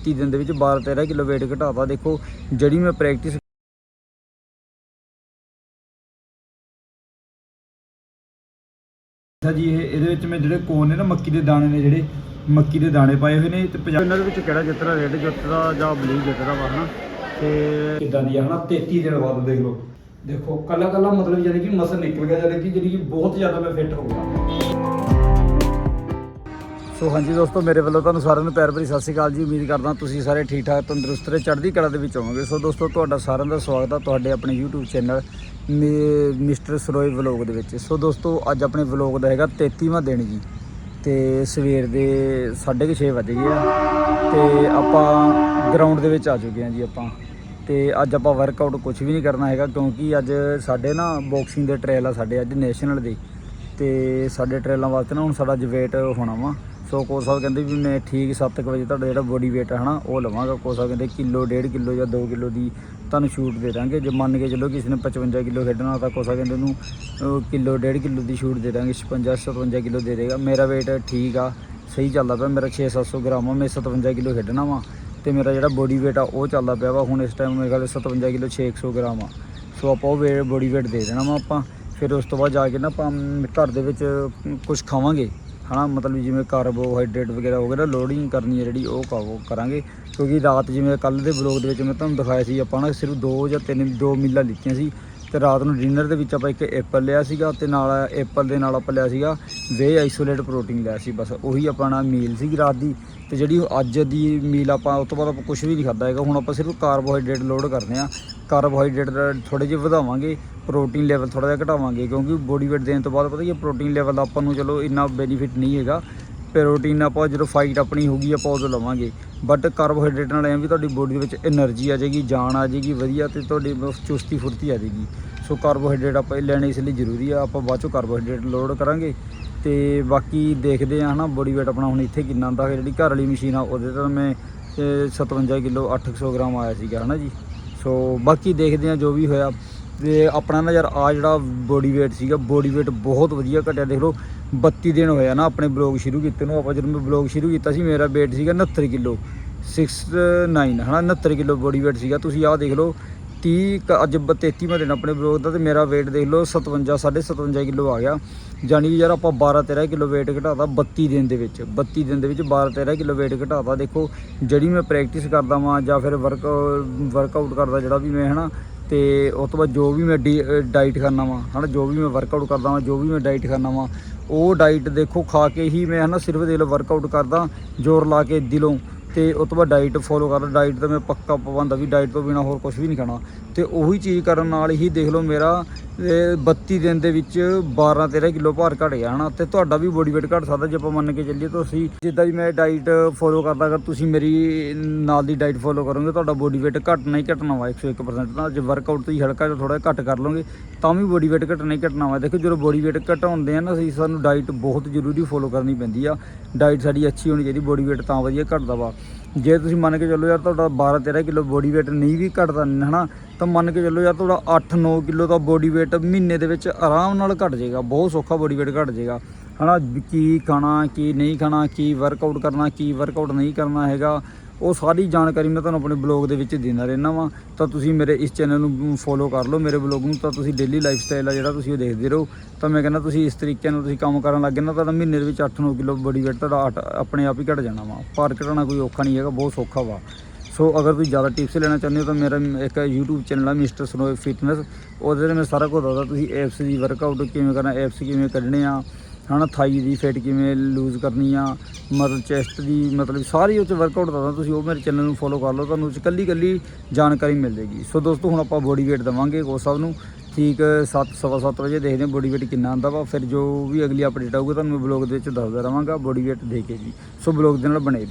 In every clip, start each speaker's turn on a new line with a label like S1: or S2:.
S1: 30 ਦਿਨ ਦੇ ਵਿੱਚ 12 13 ਕਿਲੋ weight ਘਟਾਤਾ। ਦੇਖੋ ਜਿਹੜੀ ਮੈਂ ਪ੍ਰੈਕਟਿਸ ਅੱਛਾ ਜੀ ਇਹ ਇਹਦੇ ਵਿੱਚ ਮੈਂ ਜਿਹੜੇ ਕੋਨ ਨੇ ਨਾ ਮੱਕੀ ਦੇ ਦਾਣੇ ਨੇ ਜਿਹੜੇ ਮੱਕੀ ਦੇ ਦਾਣੇ ਪਾਏ ਹੋਏ ਨੇ ਤੇ ਪੰਜਾਬ ਇਹਨਾਂ ਦੇ ਵਿੱਚ ਕਿਹੜਾ ਜਿੱਤਦਾ ਰੈੱਡ ਜਿੱਤਦਾ ਜਾਂ ਬਲੂ ਜਿੱਤਦਾ ਵਾ ਹਨਾ? ਤੇ ਕਿੱਦਾਂ ਦੀ ਆ ਹਨਾ? 33 ਦਿਨ ਬਾਅਦ ਦੇਖ ਲਓ। ਦੇਖੋ ਕੱਲਾ ਕੱਲਾ ਮਤਲਬ ਯਾਨੀ ਕਿ ਮਸਲ ਨਿਕਲ ਗਿਆ ਯਾਨੀ ਕਿ ਜਿਹੜੀ ਕਿ ਬਹੁਤ ਜ਼ਿਆਦਾ ਮੈਂ ਫਿੱਟ ਹੋ ਗਿਆ। ਸੋ ਹਾਂਜੀ ਦੋਸਤੋ, ਮੇਰੇ ਵੱਲੋਂ ਤੁਹਾਨੂੰ ਸਾਰਿਆਂ ਨੂੰ ਪਿਆਰ ਭਰੀ ਸਤਿ ਸ਼੍ਰੀ ਅਕਾਲ ਜੀ। ਉਮੀਦ ਕਰਦਾ ਤੁਸੀਂ ਸਾਰੇ ਠੀਕ ਠਾਕ, ਤੰਦਰੁਸਤ ਤੇ ਚੜ੍ਹਦੀ ਕਲਾ ਦੇ ਵਿੱਚ ਹੋਵੋਗੇ। ਸੋ ਦੋਸਤੋ, ਤੁਹਾਡਾ ਸਾਰਿਆਂ ਦਾ ਸਵਾਗਤ ਹੈ ਤੁਹਾਡੇ ਆਪਣੇ YouTube channel mister Saroye vlog ਦੇ ਵਿੱਚ। ਸੋ ਦੋਸਤੋ, ਅੱਜ ਆਪਣੇ ਵਲੌਗ ਦਾ ਹੈਗਾ 33ਵਾਂ ਦਿਨ ਜੀ। ਤੇ ਸਵੇਰ ਦੇ 6:30 ਵਜ ਗਏ ਆ। ਤੇ ਆਪਾਂ ਗਰਾਊਂਡ ਦੇ ਵਿੱਚ ਆ ਚੁੱਕੇ ਹਾਂ ਜੀ ਆਪਾਂ। ਤੇ ਅੱਜ ਆਪਾਂ ਵਰਕਆਊਟ ਕੁਝ ਵੀ ਨਹੀਂ ਕਰਨਾ ਹੈਗਾ, ਕਿਉਂਕਿ ਅੱਜ ਸਾਡੇ ਨਾ ਬਾਕਸਿੰਗ ਦੇ ਟ੍ਰੇਲ ਆ ਸਾਡੇ, ਅੱਜ ਨੈਸ਼ਨਲ ਦੇ ਤੇ ਸਾਡੇ ਟ੍ਰੇਲਾਂ ਵਾਸਤੇ ਨਾ ਹੁਣ ਸਾਡਾ ਜਵੇਟ ਹੋਣਾ ਵਾ। ਸੋ ਕੋਚ ਸਾਹਿਬ ਕਹਿੰਦੇ ਵੀ ਮੈਂ ਠੀਕ 7 ਵਜੇ ਤੁਹਾਡਾ ਜਿਹੜਾ ਬੋਡੀ weight ਹੈ ਹਨਾ, ਉਹ ਲਵਾਂਗਾ। ਕੋਚ ਸਾਹਿਬ ਕਹਿੰਦੇ ਕਿਲੋ 1.5 ਕਿਲੋ ਜਾਂ 2 ਕਿਲੋ ਦੀ ਤੁਹਾਨੂੰ ਛੂਟ ਦੇ ਦਾਂਗੇ। ਜੇ ਮੰਨ ਕੇ ਚੱਲੋ ਕਿਸੇ ਨੇ 55 ਕਿਲੋ ਖੇਡਣਾ, ਤਾਂ ਕੋਚ ਸਾਹਿਬ ਕਹਿੰਦੇ ਉਹਨੂੰ ਕਿਲੋ 1.5 ਕਿਲੋ ਦੀ ਛੂਟ ਦੇ ਦਾਂਗੇ। 56 57 ਕਿਲੋ ਦੇ ਦੇਗਾ। ਮੇਰਾ weight ਠੀਕ ਆ, ਸਹੀ ਚੱਲਦਾ ਪਿਆ। ਮੇਰਾ 6-700 ਗ੍ਰਾਮ ਆ। ਮੈਂ 57 ਕਿਲੋ ਖੇਡਣਾ ਵਾ ਤੇ ਮੇਰਾ ਜਿਹੜਾ ਬੋਡੀ weight ਆ, ਉਹ ਚੱਲਦਾ ਪਿਆ ਵਾ। ਹੁਣ ਇਸ ਟਾਈਮ ਮੇਰੇ ਖਿਆਲ 57 ਕਿਲੋ 600 ਗ੍ਰਾਮ ਆ। ਸੋ ਆਪਾਂ ਉਹ weight ਬੋਡੀ weight ਦੇ ਦੇਣਾ ਵਾ ਆਪਾਂ। ਫਿਰ ਉਸ ਤੋਂ ਬਾਅਦ ਜਾ ਕੇ ਨਾ ਆਪਾਂ ਘਰ ਦੇ ਵਿੱਚ ਕੁਝ ਖਾਵਾਂਗੇ। ਹਨਾ, ਮਤਲਬ ਜਿਵੇਂ ਕਾਰਬੋਹਾਈਡਰੇਟ ਵਗੈਰਾ ਹੋ ਗਿਆ ਨਾ ਲੋਡਿੰਗ ਕਰਨੀ ਹੈ ਜਿਹੜੀ, ਉਹ ਕਾਵੋ ਕਰਾਂਗੇ। ਕਿਉਂਕਿ ਰਾਤ ਜਿਵੇਂ ਕੱਲ ਦੇ ਬਲੌਗ ਦੇ ਵਿੱਚ ਮੈਂ ਤੁਹਾਨੂੰ ਦਿਖਾਇਆ ਸੀ, ਆਪਾਂ ਨਾ ਸਿਰਫ 2 ਜਾਂ 3 2 ਮੀਲਾਂ ਲਿੱਤੀਆਂ ਸੀ। ਤੇ ਰਾਤ ਨੂੰ ਡਿਨਰ ਦੇ ਵਿੱਚ ਆਪਾਂ ਇੱਕ ਐਪਲ ਲਿਆ ਸੀਗਾ ਤੇ ਨਾਲ ਐਪਲ ਦੇ ਨਾਲ ਆਪਾਂ ਲਿਆ ਸੀਗਾ ਵੇ ਆਈਸੋਲੇਟ ਪ੍ਰੋਟੀਨ ਲਿਆ ਸੀ, ਬਸ ਉਹੀ ਆਪਣਾ ਮੀਲ ਸੀ ਰਾਤ ਦੀ ਤੇ ਜਿਹੜੀ ਅੱਜ ਦੀ ਮੀਲ ਆਪਾਂ ਉਸ ਤੋਂ ਬਾਅਦ ਆਪਾਂ ਕੁਝ ਵੀ ਨਹੀਂ ਖਾਦਾ ਹੈਗਾ, ਹੁਣ ਆਪਾਂ ਸਿਰਫ ਕਾਰਬੋਹਾਈਡਰੇਟ ਲੋਡ ਕਰਦੇ ਆ ਕਾਰਬੋਹਾਈਡਰੇਟ ਥੋੜੇ ਜਿਹੇ ਵਧਾਵਾਂਗੇ ਪ੍ਰੋਟੀਨ ਲੈਵਲ ਥੋੜਾ ਜਿਹਾ ਘਟਾਵਾਂਗੇ ਕਿਉਂਕਿ ਬੋਡੀ weight ਦੇਣ ਤੋਂ ਬਾਅਦ ਪਤਾ ਕੀ ਪ੍ਰੋਟੀਨ ਲੈਵਲ ਦਾ ਆਪਾਂ ਨੂੰ ਚਲੋ ਇੰਨਾ ਬੈਨੀਫਿਟ ਨਹੀਂ ਹੈਗਾ। ਪ੍ਰੋਟੀਨ ਆਪਾਂ ਜਦੋਂ ਫਾਈਟ ਆਪਣੀ ਹੋਗੀ ਆਪਾਂ ਉਦੋਂ ਲਵਾਂਗੇ। ਬਟ ਕਾਰਬੋਹਾਈਡਰੇਟ ਨਾਲ ਐਂ ਵੀ ਤੁਹਾਡੀ ਬੋਡੀ ਦੇ ਵਿੱਚ એનર્ਜੀ ਆ ਜਾਏਗੀ, ਜਾਨ ਆ ਜਾਏਗੀ, ਵਧੀਆ ਤੇ ਤੁਹਾਡੀ ਚੁਸਤੀ ਫੁਰਤੀ ਆ ਜਾਏਗੀ। ਸੋ ਕਾਰਬੋਹਾਈਡਰੇਟ ਆਪਾਂ ਇਹ ਲੈਣੇ ਇਸ ਲਈ ਜ਼ਰੂਰੀ ਆ, ਆਪਾਂ ਬਾਅਦ ਚੋਂ ਕਾਰਬੋਹਾਈਡਰੇਟ ਲੋਡ ਕਰਾਂਗੇ। ਤੇ ਬਾਕੀ ਦੇਖਦੇ ਆ ਹਨਾ ਬੋਡੀ weight ਆਪਣਾ ਹੁਣ ਇੱਥੇ ਕਿੰਨਾ ਹੁੰਦਾ, ਜਿਹੜੀ ਘਰ ਵਾਲੀ ਮਸ਼ੀਨ ਆ, ਉਹਦੇ ਤਾਂ ਮੈਂ 57 ਕਿਲੋ 800 ਗ੍ਰਾਮ ਆਇਆ ਸੀਗਾ, ਹਨਾ ਜੀ। ਸੋ ਬਾਕੀ ਦੇਖਦੇ ਆ ਜੋ ਵੀ ਹੋਇਆ। ਤੇ ਆਪਣਾ ਨਾ ਯਾਰ ਆ ਜਿਹੜਾ ਬੋਡੀ weight ਸੀਗਾ ਬੋਡੀ weight ਬਹੁਤ ਵਧੀਆ ਘਟਿਆ, ਦੇਖ ਲਓ 32 ਦਿਨ ਹੋਇਆ ਨਾ ਆਪਣੇ ਬਲੌਗ ਸ਼ੁਰੂ ਕੀਤੇ ਨੂੰ, ਆਪਾਂ ਜਦੋਂ ਮੈਂ ਬਲੌਗ ਸ਼ੁਰੂ ਕੀਤਾ ਸੀ, ਮੇਰਾ weight ਸੀਗਾ 69 ਕਿਲੋ 69 ਹਨਾ 69 ਕਿਲੋ ਬੋਡੀ weight ਸੀਗਾ। ਤੁਸੀਂ ਆਹ ਦੇਖ ਲਓ 30 ਕ- ਅੱਜ 33ਵਾਂ ਦਿਨ ਆਪਣੇ ਬਲੌਗ ਦਾ ਤੇ ਮੇਰਾ weight ਦੇਖ ਲਓ 57 57 ਕਿਲੋ ਆ ਗਿਆ। ਜਾਨੀ ਕਿ ਯਾਰ ਆਪਾਂ 12 13 ਕਿਲੋ weight ਘਟਾਤਾ 32 ਦਿਨ ਦੇ ਵਿੱਚ 32 ਦਿਨ ਦੇ ਵਿੱਚ 12 13 ਕਿਲੋ weight ਘਟਾਤਾ। ਦੇਖੋ, ਜਿਹੜੀ ਮੈਂ ਪ੍ਰੈਕਟਿਸ ਕਰਦਾ ਵਾਂ ਜਾਂ ਫਿਰ ਵਰਕ ਵਰਕਆਊਟ ਕਰਦਾ, ਜਿਹੜਾ ਵੀ ਮੈਂ, ਹਨਾ ਤੇ ਉਸ ਤੋਂ ਬਾਅਦ ਜੋ ਵੀ ਮੈਂ ਡਾਈਟ ਕਰਨਾ ਵਾਂ, ਹਨਾ, ਜੋ ਵੀ ਮੈਂ ਵਰਕਆਊਟ ਕਰਦਾ ਵਾਂ, ਜੋ ਵੀ ਮੈਂ ਡਾਈਟ ਕਰਨਾ ਵਾਂ, ਉਹ ਡਾਈਟ ਦੇਖੋ ਖਾ ਕੇ ਹੀ ਮੈਂ, ਹਨਾ, ਸਿਰਫ ਦੇ ਲੋ ਵਰਕਆਊਟ ਕਰਦਾ, ਜ਼ੋਰ ਲਾ ਕੇ ਦਿਲੋਂ। ਤੇ ਉਸ ਤੋਂ ਬਾਅਦ ਡਾਈਟ ਫੋਲੋ ਕਰਦਾ। ਡਾਈਟ ਤਾਂ ਮੈਂ ਪੱਕਾ ਪਾਬੰਦ ਵੀ ਡਾਈਟ ਤੋਂ ਬਿਨਾ ਹੋਰ ਕੁਝ ਵੀ ਨਹੀਂ ਖਾਣਾ। ਤੇ ਉਹੀ ਚੀਜ਼ ਕਰਨ ਨਾਲ ਹੀ ਦੇਖ ਲਓ ਮੇਰਾ, ਇਹ 32 ਦਿਨ ਦੇ ਵਿੱਚ 12 13 ਕਿਲੋ ਭਾਰ ਘਟ ਗਿਆ, ਹਨਾ? ਤੇ ਤੁਹਾਡਾ ਵੀ ਬੋਡੀ weight ਘਟ ਸਕਦਾ ਜੇ ਆਪਾਂ ਮੰਨ ਕੇ ਚੱਲੀਏ ਤਾਂ ਅਸੀਂ ਜਿੱਦਾਂ ਵੀ ਮੈਂ ਡਾਈਟ ਫੋਲੋ ਕਰਦਾ, ਅਗਰ ਤੁਸੀਂ ਮੇਰੀ ਨਾਲ ਦੀ ਡਾਈਟ ਫੋਲੋ ਕਰੋਗੇ, ਤੁਹਾਡਾ ਬੋਡੀ weight ਘਟਣਾ ਹੀ ਘਟਣਾ ਵਾ 101% ਤਾਂ ਜੇ ਵਰਕਆਊਟ ਤੁਸੀਂ ਹਲਕਾ ਜਿਹਾ ਥੋੜਾ ਘੱਟ ਕਰ ਲਓਗੇ, ਤਾਂ ਵੀ ਬੋਡੀ weight ਘਟਣਾ ਹੀ ਘਟਣਾ ਵਾ। ਦੇਖੋ, ਜਦੋਂ ਬੋਡੀ weight ਘਟਾਉਂਦੇ ਆ ਨਾ, ਅਸੀਂ ਸਾਨੂੰ ਡਾਈਟ ਬਹੁਤ ਜ਼ਰੂਰੀ ਫੋਲੋ ਕਰਨੀ ਪੈਂਦੀ ਆ। ਡਾਈਟ ਸਾਡੀ ਅੱਛੀ ਹੋਣੀ ਚਾਹੀਦੀ ਬੋਡੀ weight ਤਾਂ ਵਧੀਆ ਘਟਦਾ ਵਾ। ਜੇ ਤੁਸੀਂ ਮੰਨ ਕੇ ਚੱਲੋ ਯਾਰ ਤੁਹਾਡਾ 12 13 ਕਿਲੋ ਬੋਡੀ weight ਨਹੀਂ ਵੀ ਘਟਦਾ ਹਨਾ, ਤਾਂ ਮੰਨ ਕੇ ਚੱਲੋ ਯਾਰ ਤੁਹਾਡਾ 8 9 ਕਿਲੋ ਦਾ ਬੋਡੀ weight ਮਹੀਨੇ ਦੇ ਵਿੱਚ ਆਰਾਮ ਨਾਲ ਘਟ ਜਾਏਗਾ, ਬਹੁਤ ਸੌਖਾ ਬੋਡੀ weight ਘਟ ਜਾਏਗਾ। ਹਨਾ ਕੀ ਖਾਣਾ, ਕੀ ਨਹੀਂ ਖਾਣਾ, ਕੀ ਵਰਕਆਊਟ ਕਰਨਾ, ਕੀ ਵਰਕਆਊਟ ਨਹੀਂ ਕਰਨਾ ਹੈਗਾ। ਉਹ ਸਾਰੀ ਜਾਣਕਾਰੀ ਮੈਂ ਤੁਹਾਨੂੰ ਆਪਣੇ ਬਲੌਗ ਦੇ ਵਿੱਚ ਦਿੰਦਾ ਰਹਿਣਾ ਵਾਂ। ਤਾਂ ਤੁਸੀਂ ਮੇਰੇ ਇਸ ਚੈਨਲ ਨੂੰ ਫੋਲੋ ਕਰ ਲਓ ਮੇਰੇ ਬਲੌਗ ਨੂੰ। ਤਾਂ ਤੁਸੀਂ ਡੇਲੀ ਲਾਈਫ ਸਟਾਈਲ ਆ ਜਿਹੜਾ ਤੁਸੀਂ ਉਹ ਦੇਖਦੇ ਰਹੋ। ਤਾਂ ਮੈਂ ਕਹਿੰਦਾ ਤੁਸੀਂ ਇਸ ਤਰੀਕੇ ਨਾਲ ਤੁਸੀਂ ਕੰਮ ਕਰਨ ਲੱਗੇ ਨਾ, ਤਾਂ ਮਹੀਨੇ ਦੇ ਵਿੱਚ 8-9 ਕਿਲੋ ਬੜੀ ਵੇਟ ਤੁਹਾਡਾ ਆਟ- ਆਪਣੇ ਆਪ ਹੀ ਘਟ ਜਾਣਾ ਵਾ। ਭਾਰ ਘਟਾਉਣਾ ਕੋਈ ਔਖਾ ਨਹੀਂ ਹੈਗਾ, ਬਹੁਤ ਸੌਖਾ ਵਾ। ਸੋ ਅਗਰ ਤੁਸੀਂ ਜ਼ਿਆਦਾ ਟਿਪਸ ਲੈਣਾ ਚਾਹੁੰਦੇ ਹੋ ਤਾਂ ਮੇਰਾ ਇੱਕ YouTube ਚੈਨਲ ਆ ਮਿਸਟਰ ਸਨੋਏ ਫਿਟਨੈਸ ਉਹਦੇ ਤੇ ਮੈਂ ਸਾਰਾ ਕੁਝ ਦੱਸਦਾ, ਤੁਸੀਂ ਐਪਸ ਦੀ ਵਰਕਆਊਟ ਕਿਵੇਂ ਕਰਨਾ ਐਪਸ ਕਿਵੇਂ ਕੱਢਣੇ ਆ। ਹਨਾ, ਥਾਈ ਦੀ ਫਿਟ ਕਿਵੇਂ ਲੂਜ਼ ਕਰਨੀ ਆ, ਮਤਲਬ ਚੈਸਟ ਦੀ, ਮਤਲਬ ਸਾਰੀ ਉਹ ਚ ਵਰਕਆਊਟ ਦੱਸਦਾ ਤੁਸੀਂ, ਉਹ ਮੇਰੇ ਚੈਨਲ ਨੂੰ ਫੋਲੋ ਕਰ ਲਓ, ਤੁਹਾਨੂੰ ਉਸ 'ਚ ਕੱਲੀ ਕੱਲੀ ਜਾਣਕਾਰੀ ਮਿਲ ਜੇਗੀ ਸੋ ਦੋਸਤੋ, ਹੁਣ ਆਪਾਂ ਬੋਡੀ weight ਦਵਾਂਗੇ ਕੋਚ ਸਾਹਿਬ ਨੂੰ। ਠੀਕ 7 ਸਵਾ ਸੱਤ ਵਜੇ ਦੇਖਦੇ ਹਾਂ ਬੋਡੀ weight ਕਿੰਨਾ ਆਉਂਦਾ ਵਾ। ਫਿਰ ਜੋ ਵੀ ਅਗਲੀ ਅਪਡੇਟ ਆਊਗੀ, ਤੁਹਾਨੂੰ ਮੈਂ ਬਲੌਗ ਦੇ ਵਿੱਚ ਦੱਸਦਾ ਰਵਾਂਗਾ ਬੋਡੀ weight ਦੇ ਕੇ ਜੀ। ਸੋ ਬਲੌਗ ਦੇ ਨਾਲ ਬਣੇ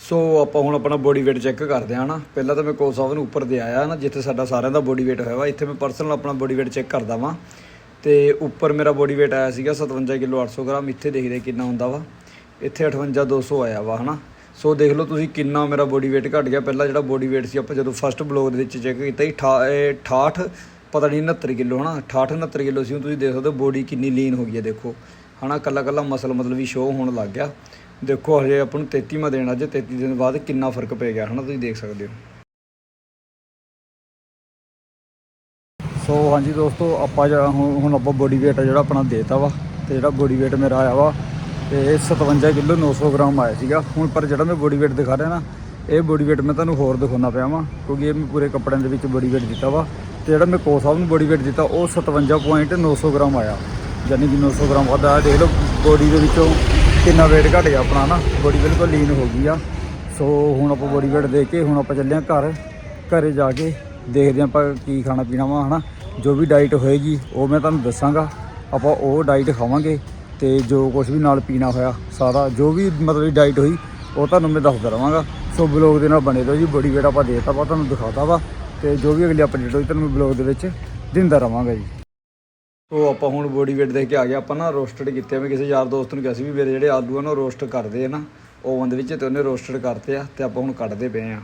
S1: ਸੋ ਆਪਾਂ ਹੁਣ ਆਪਣਾ ਬੋਡੀ weight ਚੈੱਕ ਕਰਦੇ ਹਾਂ ਨਾ ਪਹਿਲਾਂ ਤਾਂ ਮੈਂ ਕੋਚ ਸਾਹਿਬ ਨੂੰ ਉੱਪਰ ਦੇ ਆਇਆ ਨਾ ਜਿੱਥੇ ਸਾਡਾ ਸਾਰਿਆਂ ਦਾ ਬੋਡੀ weight ਹੋਇਆ ਵਾ, ਇੱਥੇ ਮੈਂ ਪਰਸਨਲ ਆਪਣਾ ਬੋਡੀ weight ਚੈੱਕ ਕਰਦਾ ਵਾਂ। ਤੇ ਉੱਪਰ ਮੇਰਾ ਬੋਡੀ weight ਆਇਆ ਸੀਗਾ 57 ਕਿਲੋ 800 ਗ੍ਰਾਮ, ਇੱਥੇ ਦੇਖਦੇ ਕਿੰਨਾ ਹੁੰਦਾ ਵਾ। ਇੱਥੇ 58 200 ਆਇਆ ਵਾ, ਹਨਾ। ਸੋ ਦੇਖ ਲਓ ਤੁਸੀਂ ਕਿੰਨਾ ਮੇਰਾ ਬੋਡੀ weight ਘਟ ਗਿਆ। ਪਹਿਲਾਂ ਜਿਹੜਾ ਬੋਡੀ weight ਸੀ, ਆਪਾਂ ਜਦੋਂ ਫਸਟ ਬਲੌਗ ਦੇ ਵਿੱਚ ਚੈੱਕ ਕੀਤਾ ਸੀ 68 ਪਤਾ ਨਹੀਂ 69 ਕਿਲੋ, ਹਨਾ। 68 69 ਕਿਲੋ ਸੀ, ਹੁਣ ਤੁਸੀਂ ਦੇਖ ਸਕਦੇ ਹੋ ਬੋਡੀ ਕਿੰਨੀ ਲੀਨ ਹੋ ਗਈ ਹੈ, ਦੇਖੋ। ਹਨਾ ਕੱਲਾ ਕੱਲਾ ਮਸਲ ਮਤਲਬ ਵੀ ਸ਼ੋਅ ਹੋਣ ਲੱਗ ਗਿਆ। ਦੇਖੋ, ਹਜੇ ਆਪਾਂ ਨੂੰ 33ਵਾਂ ਦਿਨ, ਅੱਜ 33 ਦਿਨ ਬਾਅਦ ਕਿੰਨਾ ਫ਼ਰਕ ਪੈ ਗਿਆ, ਹਨਾ, ਤੁਸੀਂ ਦੇਖ ਸਕਦੇ ਹੋ। ਸੋ ਹਾਂਜੀ ਦੋਸਤੋ, ਆਪਾਂ ਜਿਹੜਾ ਹੁਣ ਹੁਣ ਆਪਾਂ ਬੋਡੀ weight ਜਿਹੜਾ ਆਪਣਾ ਦੇਤਾ ਵਾ ਤੇ ਜਿਹੜਾ ਬੋਡੀ weight ਮੇਰਾ ਆਇਆ ਵਾ ਤੇ 57 ਕਿਲੋ 900 ਗ੍ਰਾਮ ਆਇਆ ਸੀਗਾ। ਹੁਣ ਪਰ ਜਿਹੜਾ ਮੈਂ ਬੋਡੀ weight ਦਿਖਾ ਰਿਹਾ ਨਾ, ਇਹ ਬੋਡੀ weight ਮੈਂ ਤੁਹਾਨੂੰ ਹੋਰ ਦਿਖਾਉਣਾ ਪਿਆ ਵਾ, ਕਿਉਂਕਿ ਇਹ ਮੈਂ ਪੂਰੇ ਕੱਪੜਿਆਂ ਦੇ ਵਿੱਚ ਬੋਡੀ weight ਦਿੱਤਾ ਵਾ ਤੇ ਜਿਹੜਾ ਮੈਂ ਕੋਚ ਸਾਹਿਬ ਨੂੰ ਬੋਡੀ weight ਦਿੱਤਾ, ਉਹ 57.900 ਗ੍ਰਾਮ ਆਇਆ। ਯਾਨੀ ਕਿ 900 ਗ੍ਰਾਮ ਵੱਧ ਆਇਆ। ਦੇਖ ਲਓ ਬੋਡੀ ਦੇ ਵਿੱਚੋਂ ਕਿੰਨਾ weight ਘਟ ਗਿਆ ਆਪਣਾ ਨਾ ਬੋਡੀ ਬਿਲਕੁਲ ਲੀਨ ਹੋ ਗਈ ਆ। ਸੋ ਹੁਣ ਆਪਾਂ ਬੋਡੀ weight ਦੇ ਕੇ ਹੁਣ ਆਪਾਂ ਚੱਲੇ ਹਾਂ ਘਰ, ਘਰੇ ਜਾ ਕੇ ਦੇਖਦੇ ਹਾਂ ਆਪਾਂ ਕੀ ਖਾਣਾ ਪੀਣਾ ਵਾ, ਹਨਾ? ਜੋ ਵੀ ਡਾਈਟ ਹੋਏਗੀ, ਉਹ ਮੈਂ ਤੁਹਾਨੂੰ ਦੱਸਾਂਗਾ। ਆਪਾਂ ਉਹ ਡਾਈਟ ਖਾਵਾਂਗੇ ਤੇ ਜੋ ਕੁਝ ਵੀ ਨਾਲ ਪੀਣਾ ਹੋਇਆ, ਸਾਰਾ ਜੋ ਵੀ ਮਤਲਬ ਡਾਈਟ ਹੋਈ, ਉਹ ਤੁਹਾਨੂੰ ਮੈਂ ਦੱਸਦਾ ਰਵਾਂਗਾ ਸੋ ਬਲੌਗ ਦੇ ਨਾਲ ਬਣੇ ਰਹੋ ਜੀ ਬੋਡੀ ਵੇਟ ਆਪਾਂ ਦੇਤਾ ਵਾ, ਤੁਹਾਨੂੰ ਦਿਖਾਤਾ ਵਾ ਤੇ ਜੋ ਵੀ ਅਗਲੀ ਅਪਡੇਟ ਹੋਈ, ਤੁਹਾਨੂੰ ਬਲੌਗ ਦੇ ਵਿੱਚ ਦਿੰਦਾ ਰਵਾਂਗਾ ਜੀ। ਉਹ ਆਪਾਂ ਹੁਣ ਬੋਡੀ weight ਦੇਖ ਕੇ ਆ ਗਏ, ਆਪਾਂ ਨਾ ਰੋਸਟਡ ਕੀਤੇ ਆ, ਮੈਂ ਕਿਸੇ ਯਾਰ ਦੋਸਤ ਨੂੰ ਕਿਹਾ ਸੀ ਵੀ ਮੇਰੇ ਜਿਹੜੇ ਆਲੂ ਆ ਨਾ ਰੋਸਟ ਕਰਦੇ ਆ ਨਾ ਓਵਨ ਦੇ ਵਿੱਚ ਤੇ ਉਹਨੇ ਰੋਸਟਡ ਕਰਤੇ ਆ ਤੇ ਆਪਾਂ ਹੁਣ ਕੱਢਦੇ ਪਏ ਆ।